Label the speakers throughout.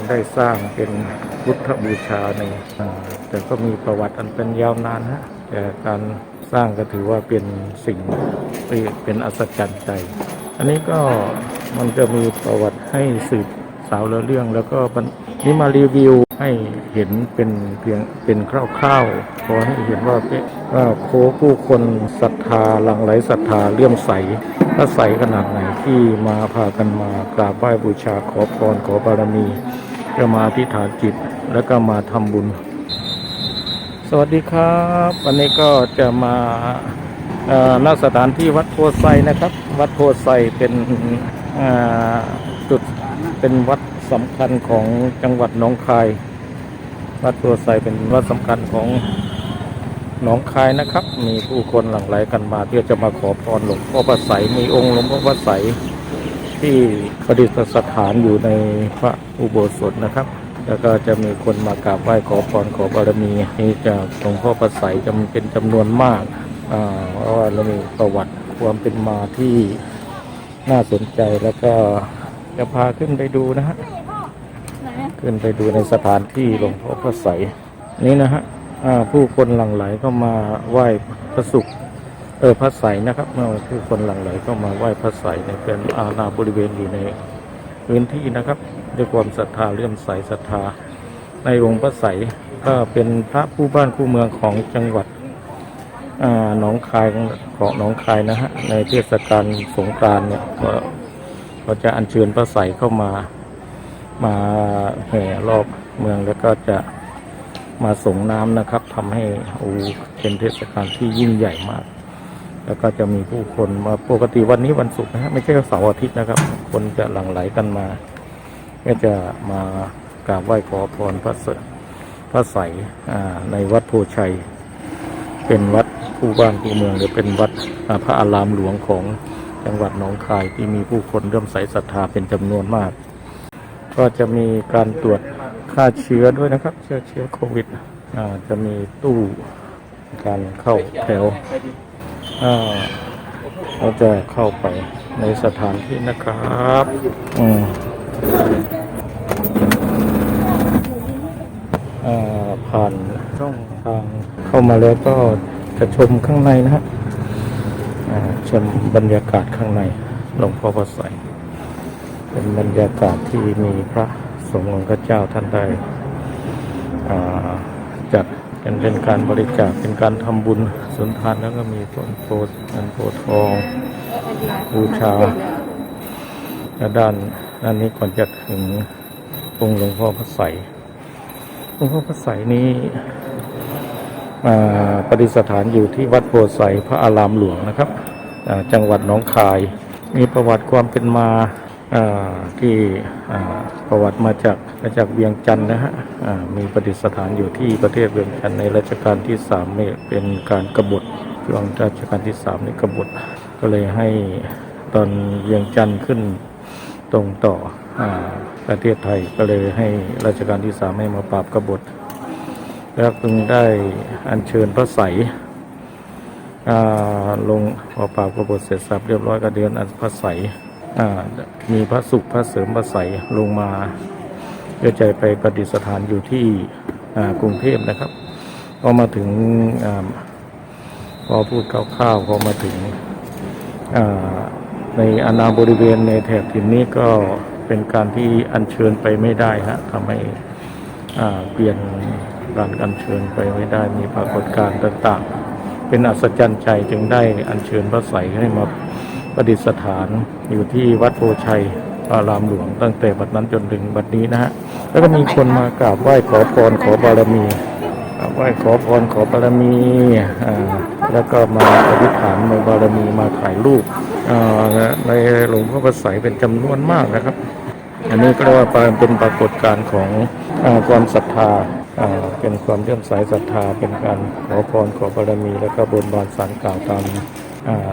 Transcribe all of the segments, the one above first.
Speaker 1: งได้สร้างเป็นพุทธบูชาในอ่าแต่ก็มีประวัติอันเป็นยาวนานฮะแต่การสร้างก็ถือว่าเป็นสิ่งเป็นอัศจรรย์ใจ อันนี้ก็มันจะมีประวัติให้สืบสาวเรื่องแล้วก็นี่มารีวิวให้เห็นเป็นเพียงเป็นคร่าวๆพอให้เห็นว่าเป็นว่าโคผู้คนศรัทธาหลั่งไหลศรัทธาเลื่อมใสถ้าใสขนาดไหนที่มาพากันมากราบไหว้บูชาขอพรขอบารมี จะมาอธิษฐานจิตแล้วก็มาทำบุญ สวัสดีครับ วันนี้ก็จะมาณสถานที่วัดโพไซนะครับ วัดโพไซเป็นจุดเป็นวัดสำคัญของจังหวัดหนองคาย วัดโพไซเป็นวัดสำคัญของหนองคายนะครับ มีผู้คนหลั่งไหลกันมาเพื่อจะมาขอพรหลวงพ่อพระไสยมีองค์หลวงพ่อพระไสย ที่ประดิษฐานอยู่ในพระอุโบสถนะครับ แล้วก็จะมีคนมากราบไหว้ขอพรขอบารมีนี้จากหลวงพ่อพระไสยจะเป็นจำนวนมากเพราะว่าเรามีประวัติความเป็นมาที่น่าสนใจแล้วก็จะพาขึ้นไปดูนะฮะขึ้นไปดูในสถานที่หลวงพ่อพระไสยนี้นะฮะผู้คนหลั่งไหลก็มาไหว้พระสุข เออพระไสยนะครับเมื่อผู้คนหลั่งไหลก็มาไหว้พระไสยในเป็นอาณาบริเวณอยู่ในพื้นที่นะครับ ด้วยความศรัทธาเลื่อมใสศรัทธา ในองค์พระไสยก็เป็นพระผู้บ้านผู้เมืองของจังหวัดหนองคายของหนองคายนะฮะในเทศกาลสงกรานต์เนี่ยก็ก็จะอัญเชิญพระไสยเข้ามามาแห่รอบเมืองแล้วก็จะมาส่งน้ำนะครับทำให้โอ้เป็นเทศกาลที่ยิ่งใหญ่มาก แล้วก็จะมีผู้คนมาปกติวันนี้วันศุกร์นะฮะไม่ใช่เสาร์อาทิตย์นะครับ คนจะหลั่งไหลกันมา ก็จะมากราบไหว้ขอพรพระเสดพระไสยอ่าในวัดโพชัย เป็นวัดผู้บ้านผู้เมืองหรือเป็นวัดพระอารามหลวงของจังหวัดหนองคายที่มีผู้คนเริ่มใสศรัทธาเป็นจำนวนมาก ก็จะมีการตรวจฆ่าเชื้อด้วยนะครับเชื้อเชื้อโควิดจะมีตู้การเข้าแถว เราจะเข้าไปในสถานที่นะครับ อืมอ่าผ่านช่องทางเข้ามาแล้วก็จะชมข้างในนะฮะชมบรรยากาศข้างในหลวงพ่อพระไสยเป็นบรรยากาศที่มีพระสงฆ์องค์พระเจ้าท่านได้จัด เป็นเป็นการบริจาคเป็นการทำบุญสุนทานแล้วก็มีต้นโพธิ์เงินโพธิ์ทองบูชาและด้านด้านนี้ก่อนจะถึงองค์หลวงพ่อพระไสหลวงพ่อพระไสนี้อ่าประดิษฐานอยู่ที่วัดโพธิ์ไสพระอารามหลวงนะครับ จังหวัดหนองคาย มีประวัติความเป็นมา ที่ประวัติมาจากมาจากเวียงจันทร์นะฮะมีประดิษฐานอยู่ที่ประเทศเวียงจันทร์ในรัชกาลที่สามเป็นการกบฏช่วงรัชกาลที่สามนี่กบฏก็เลยให้ตอนเวียงจันทร์ขึ้นตรงต่ออประเทศไทยก็เลยให้รัชกาลที่สามให้มาปราบกบฏแล้วจึงได้อัญเชิญพระไสลงพอปราบกบฏเสร็จสับเรียบร้อยก็เดือนอันพระใส มีพระสุขพระเสริมพระใสลงมาเพื่อใจไปประดิษฐานอยู่ที่กรุงเทพนะครับพอมาถึงอพอพูดคร่าวๆพอมาถึงในอาณาบริเวณในแถบถิ่นนี้ก็เป็นการที่อัญเชิญไปไม่ได้ฮะทำให้เปลี่ยนการอัญเชิญไปไม่ได้มีปรากฏการณ์ต่าง ๆ เป็นอัศจรรย์ใจจึงได้อัญเชิญพระไสให้มา ประดิษฐานอยู่ที่วัดโพชัยอารามหลวง ตั้งแต่บัดนั้นจนถึงบัดนี้นะฮะแล้วก็มีคนมากราบไหว้ขอพรขอบารมีไหว้ขอพรขอบารมีอ่าแล้วก็มาอธิษฐานในบารมีมาถ่ายรูปในหลวงพ่อพระไสยเป็นจำนวนมากนะครับ อันนี้ก็เรียกว่าเป็นปรากฏการณ์ของอความศรัทธาเป็นความเลื่อมใสศรัทธาเป็นการขอพรขอบารมี แล้วก็บนบานสารกล่าวตาม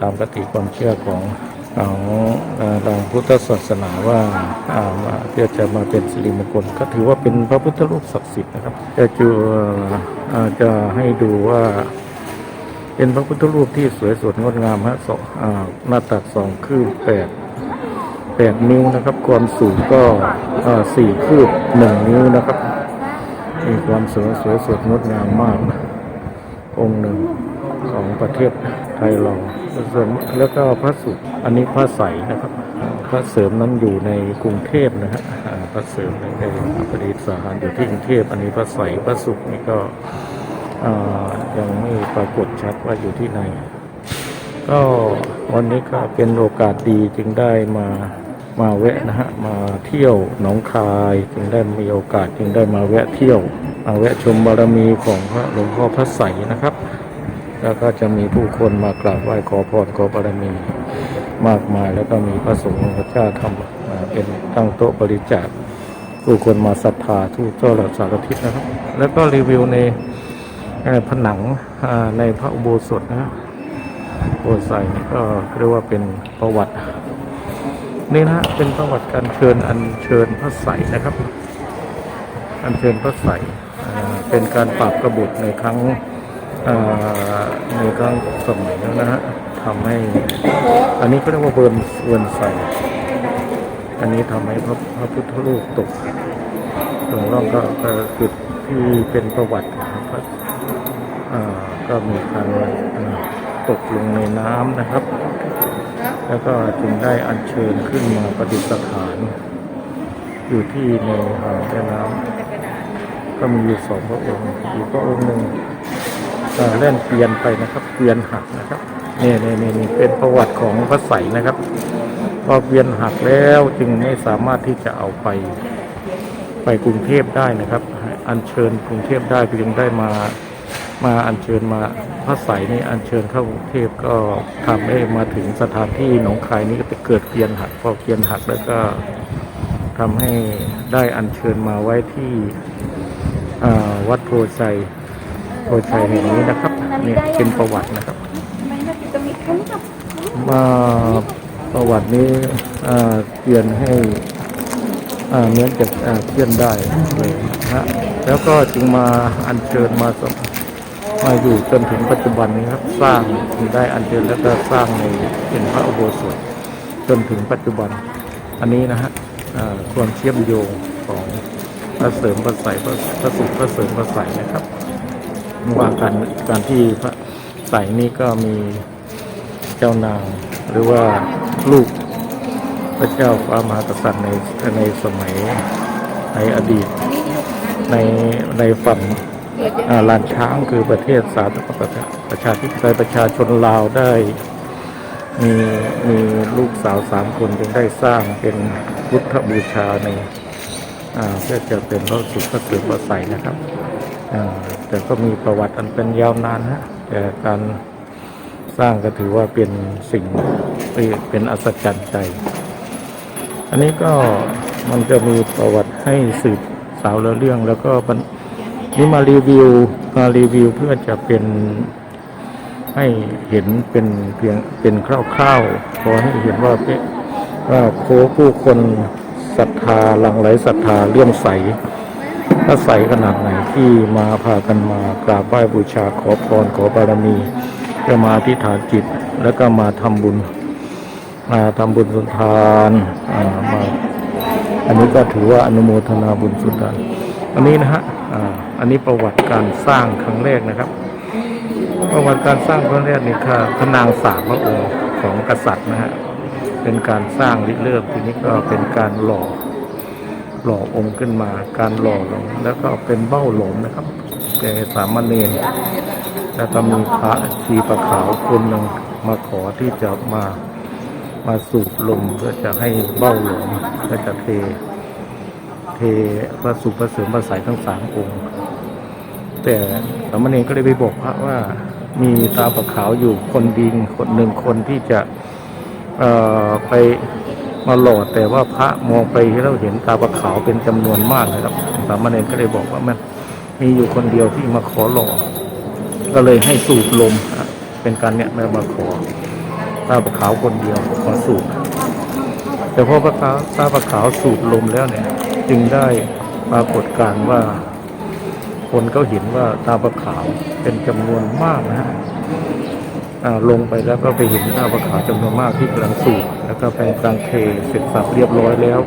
Speaker 1: ตามกติความเชื่อของของทางพุทธศาสนาว่าเพื่อจะมาเป็นสิริมงคลก็ถือว่าเป็นพระพุทธรูปศักดิ์สิทธิ์นะครับจะจะอ่าจะให้ดูว่า เป็นพระพุทธรูปที่สวยสดงดงามฮะสองหน้าตักสองคืบแปดแปดนิ้วนะครับ ความสูงก็สี่คืบหนึ่งนิ้วนะครับมีความสวยสวยสดงดงามมาก องค์หนึ่ง ของประเทศไทยเราส่วนแล้วก็พระสุอันนี้พระใสนะครับ พระเสริมนั้นอยู่ในกรุงเทพนะฮะพระเสริมในในประดิษฐานอยู่ที่กรุงเทพอันนี้พระใสพระสุขนี่ก็ยังไม่ปรากฏชัดว่าอยู่ที่ไหน ก็วันนี้ก็เป็นโอกาสดีจึงได้มามาแวะนะฮะมาเที่ยวหนองคาย จึงได้มีโอกาสจึงได้มาแวะเที่ยวมาแวะชมบารมีของพระหลวงพ่อพระใสนะครับ แล้วก็จะมีผู้คนมากราบไหว้ขอพรขอบารมีมากมาย แล้วก็มีพระสงฆ์พระเจ้าทำเป็นตั้งโต๊ะบริจาคผู้คนมาศรัทธาทุกทั่วสารทิศนะครับ แล้วก็รีวิวในผนังในพระอุโบสถนะฮะโอไซนี่ก็เรียกว่าเป็นประวัตินี่นะเป็นประวัติการเชิญอัญเชิญพระใสนะครับ อัญเชิญพระใสเป็นการปราบกบฏในครั้ง ในครั้งสมัยนั้นนะฮะทำให้ อันนี้ก็เรียกว่าเบิร์นเบิร์นใสอันนี้ทำให้พระพระพุทธรูปตกตรงร่องก็ก็จุดที่เป็นประวัติของพระอ่าก็มีการตกลงในน้ำนะครับ แล้วก็จึงได้อัญเชิญขึ้นมาประดิษฐาน อยู่ที่ในอ่างแม่น้ำก็มีอยู่สองพระองค์อีกพระองค์หนึ่ง เล่นเกวียนไปนะครับเกวียนหักนะครับนี่นี่นี่นี่เป็นประวัติของพระใสนะครับพอเกวียนหักแล้วจึงไม่สามารถที่จะเอาไป ไปกรุงเทพได้นะครับ อัญเชิญกรุงเทพได้จึงได้มามาอัญเชิญมาพระใสนี่อัญเชิญเข้ากรุงเทพก็ทำให้มาถึงสถานที่หนองคายนี้ก็เกิดเกียนหักพอเกียนหักแล้วก็ทำให้ได้อัญเชิญมาไว้ที่วัดโพชัย โพชัยแห่งนี้นะครับเนี่ยเป็นประวัตินะครับมาประวัตินี้อ่าเปลี่ยนให้อ่าเนื้อจะอ่าเคลื่อนได้เลยนะฮะแล้วก็จึงมาอัญเชิญมาสมาอยู่จนถึงปัจจุบันนี้ครับ สร้างได้อัญเชิญแล้วก็สร้างในเป็นพระอุโบสถจนถึงปัจจุบัน อันนี้นะฮะอ่าความเชื่อมโยงของพระเสริมพระใสยพระพระสุขพระเสริมพระใสยนะครับ ว่าการการที่พระใสยนี้ก็มีเจ้านางหรือว่าลูกพระเจ้าฟ้ามหากษัตริย์ในในสมัยในอดีต ในในฝั่งลานช้างคือประเทศสาธารณรัฐประชาธิปไตยประชาชนลาวได้มีมีลูกสาวสามคนจึงได้สร้างเป็นพุทธบูชาในเพื่อจะเป็นพระสุขพระเสริมพระใสนะครับ แต่ก็มีประวัติอันเป็นยาวนานฮะแต่การสร้างก็ถือว่าเป็นสิ่งที่เป็นอัศจรรย์ใจ อันนี้ก็มันจะมีประวัติให้สืบสาวล้วเรื่อง แล้วก็นี่มารีวิวมารีวิวเพื่อจะเป็นให้เห็นเป็นเพียงเป็นคร่าวๆพอให้เห็นว่าว่าโคผู้คนศรัทธาหลั่งไหลศรัทธาเลื่อมใส ถ้าใสขนาดไหนที่มาพากันมากราบไหว้บูชาขอพรขอบารมีก็มาอธิษฐานจิตแล้วก็มาทำบุญ มาทำบุญสุนทานมาอันนี้ก็ถือว่าอนุโมทนาบุญสุนทานอันนี้นะฮะอันนี้ประวัติการสร้างครั้งแรกนะครับ ประวัติการสร้างครั้งแรกนี่ค่ะพระนางสามพระองค์ของกษัตริย์นะฮะเป็นการสร้างริเริ่มทีนี้ก็เป็นการหล่อ หล่อองค์ขึ้นมา การหล่อลงแล้วก็เป็นเบ้าหลอมนะครับแก่สามเณรแล้วก็มีพระชีประขาวคนหนึ่งมาขอที่จะมามาสูบลมเพื่อจะให้เบ้าหลวมเพื่อจะเท เทพระสุพระเสริมพระสายทั้งสามองค์ แต่สามเณรก็เลยไปบอกพระว่ามีตาประขาวอยู่คนดิงคนหนึ่งคนที่จะเออไป มาหล่อแต่ว่าพระมองไปแล้วเห็นตาประขาวเป็นจำนวนมากนะครับสามเณรก็เลยบอกว่ามันมีอยู่คนเดียวที่มาขอหล่อ ก็เลยให้สูบลมเป็นการเนี่ยมามาขอตาปลาขาวคนเดียวขอสูบแต่พอปลาขาตาปลาขาวสูบลมแล้วเนี่ย จึงได้ปรากฏการณ์ว่า คนเขาเห็นว่าตาปลาขาวเป็นจำนวนมากนะฮะ ลงไปแล้วก็ไปเห็นหน้าประขาวจำนวนมากที่กำลังสูบแล้วก็เป็นการเทเสร็จสับเรียบร้อยแล้ว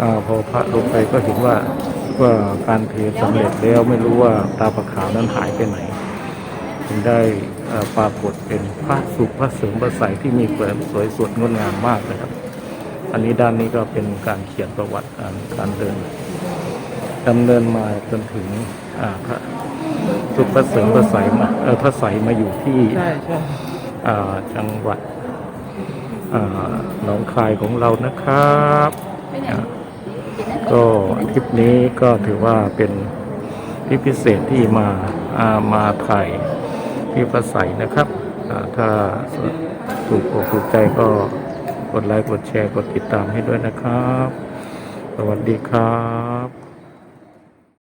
Speaker 1: อพอพระลงไปก็เห็นว่าว่าการเทสำเร็จแล้วไม่รู้ว่าตาประขาวนั้นหายไปไหนถึงได้ปรากฏเป็นพระสุพระเสริมพระใสที่มีแสวยสวยสดงดงามมากนะครับ อันนี้ด้านนี้ก็เป็นการเขียนประวัติการเดินดำเนินมาจนถึงพระ สุพระเสริมพระใสยมาเออพระใสยมาอยู่ที่
Speaker 2: ใช่ใช่
Speaker 1: อ่าจังหวัดอ่าหนองคายของเรานะครับอ่าก็ทริปนี้ก็ถือว่าเป็นทริปพิเศษที่มาอ่ามาถ่ายที่พระใสยนะครับอ่าถ้าถูกอกถูกใจก็กดไลค์กดแชร์กดติดตามให้ด้วยนะครับ สวัสดีครับ